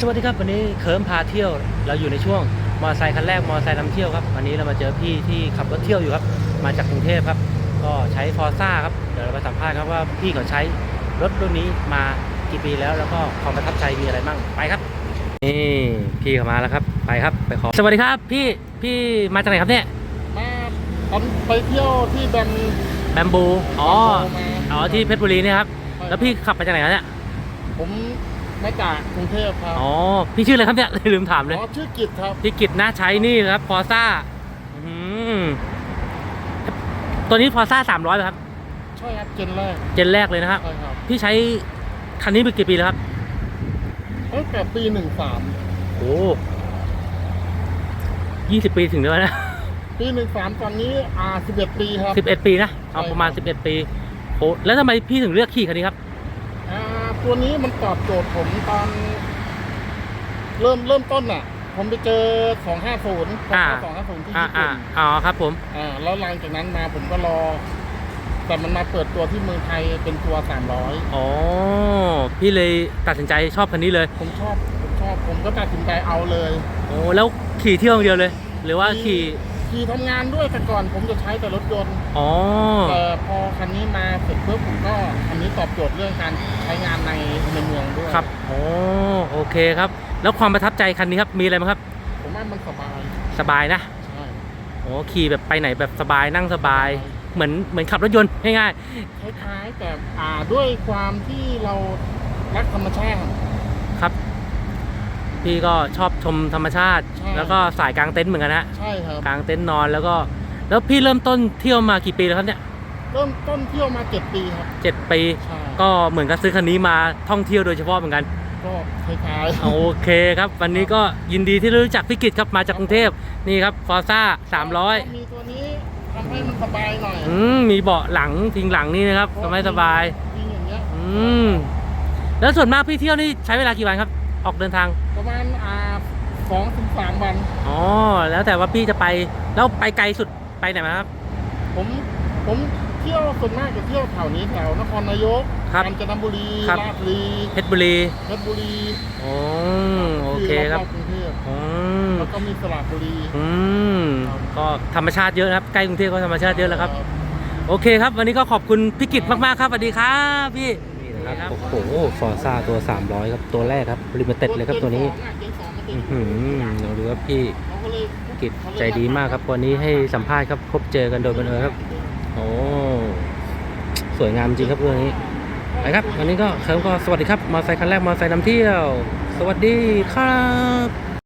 สวัสดีครับวันนี้เคิร์มพาเที่ยว เราอยู่ในช่วงมอเตอร์ไซค์คันแรกมอเตอร์ไซค์นำเที่ยวครับวันนี้เรามาเจอพี่ที่ขับรถเที่ยวอยู่ครับ มาจากกรุงเทพครับ ก็ใช้ฟอร์ซ่าครับเดี๋ยวเราไปสัมภาษณ์ครับว่าพี่เขาใช้รถรุ่นนี้มากี่ปีแล้วแล้วก็ความประทับใจมีอะไรบ้างไปครับนี่พี่เขามาแล้วครับไปครับไปขอสวัสดีครับพี่พี่มาจากไหนครับเนี่ยมาตอนไปเที่ยวที่แบมแบมบูอ๋อมาอ๋อที่เพชรบุรีเนี่ยครับแล้วพี่ขับมาจากไหนครับเนี่ยผม มาจากกรุงเทพครับอ๋อ พี่ชื่ออะไรครับเนี่ย ลืมถามเลย อ๋อชื่อกิจครับ พี่กิจนะใช้นี่ครับฟอร์ซ่าตัวนี้ฟอร์ซ่าสามร้อยครับ ใช่ครับเจนแรก เจนแรกเลยนะครับ ใช่ครับ พี่ใช้คันนี้มากี่ปีแล้วครับตั้งแต่ปีหนึ่งสามโอ้ยี่สิบปีถึงแล้วนะ ปีหนึ่งสามตอนนี้อ่าสิบเอ็ดปีครับสิบเอ็ดปีนะ เอาใช่ประมาณครัสิบบเอ็ดปีโอ้แล้วทำไมพี่ถึงเลือกขี่คันนี้ครับอ่า ตัวนี้มันตอบโจทย์ผมตอน เริ่มเริ่มต้นอะ ผมไปเจอสองห้าศูนย์อ่าสองห้าศูนย์ที่อ่าญี่อ่าปุ่นอ๋อครับผม อ่าแล้วหลังจากนั้นมาผมก็รอ แต่มันมาเปิดตัวที่เมืองไทยเป็นตัวสามร้อยอ๋อ พี่เลยตัดสินใจชอบคันนี้เลยผมชอบ ผมชอบ ผมก็ตัดสินใจเอาเลย โอ้แล้วขี่เที่ยวอย่างเดียวเลย หรือว่าขี่ ขี่ทำงานด้วยแต่ก่อนผมจะใช้แต่รถยนต์ อ๋อ แต่พอคันนี้มาเสร็จปุ๊บผมก็คันนี้ ตอบโจทย์เรื่องการใช้งานในในเมืองด้วยครับโอ้โอเคครับ แล้วความประทับใจคันนี้ครับมีอะไรบ้างครับ ผมว่ามันสบายสบายนะใช่โอ้ขี่แบบไปไหนแบบสบายนั่งสบาย เหมือนเหมือนขับรถยนต์ง่ายคล้ายๆแต่อ่าด้วยความที่เรารักธรรมชาติ ๆครับ พี่ก็ชอบชมธรรมชาติ ใช่ แล้วก็สายกลางเต็นท์เหมือนกันนะใช่ครับกลางเต็นท์นอนแล้วก็ แล้วพี่เริ่มต้นเที่ยวมากี่ปีแล้วครับเนี่ย เริ่มต้นเที่ยวมาเจ็ดปีครับเจ็ดปี ใช่ก็เหมือนกับซื้อคันนี้มาท่องเที่ยวโดยเฉพาะเหมือนกัน ก็คล้ายๆ โอเคครับ วันนี้ก็ยินดีที่รู้จักพี่กิตครับมาจากกรุงเทพนี่ครับฟอร์ซ่าสามร้อยมีตัวนี้ทำให้มันสบายหน่อยอืมมีเบาะหลังพิงหลังนี่นะครับทำให้สบายวิ่งอย่างเงี้ยอืมแล้วส่วนมากพี่เที่ยวนี่ใช้เวลากี่วันครับ ออกเดินทางประมาณอ่าสองถึงสามวัน อ๋อแล้วแต่ว่าพี่จะไปแล้วไปไกลสุดไปไหนมาครับผมผมเที่ยวส่วนมากจะเที่ยวแถวนี้แถวนครนายกครับกาญจนบุรีครับ ราชบุรีเพชรบุรีเพชรบุรีอ๋อโอเคครับที่อบๆกรุงเทพอืมแล้วก็มีสระบุรี อืมก็ธรรมชาติเยอะนะครับใกล้กรุงเทพก็ธรรมชาติเยอะแล้วครับ โอเคครับ วันนี้ก็ขอบคุณพี่กิตมากๆครับสวัสดีครับพี่นี่นะครับโอ้โหฟอร์ซ่าตัว 300 ครับ ตัวแรกครับลิมิเต็ดเลยครับตัวนี้เจนสองอะเจอืนอสองหือเราดูครับพี่เขาก็เลยกิจใจดีมากครับวันนี้ให้สัมภาษณ์ครับพบเจอกันโดยบังเอิญครับโอ้ สวยงามจริงครับเรื่องนี้ไปครับวันนี้ก็เคิร์มก็สวัสดีครับมอไซค์คันแรกมอไซค์นำเที่ยว สวัสดีครับ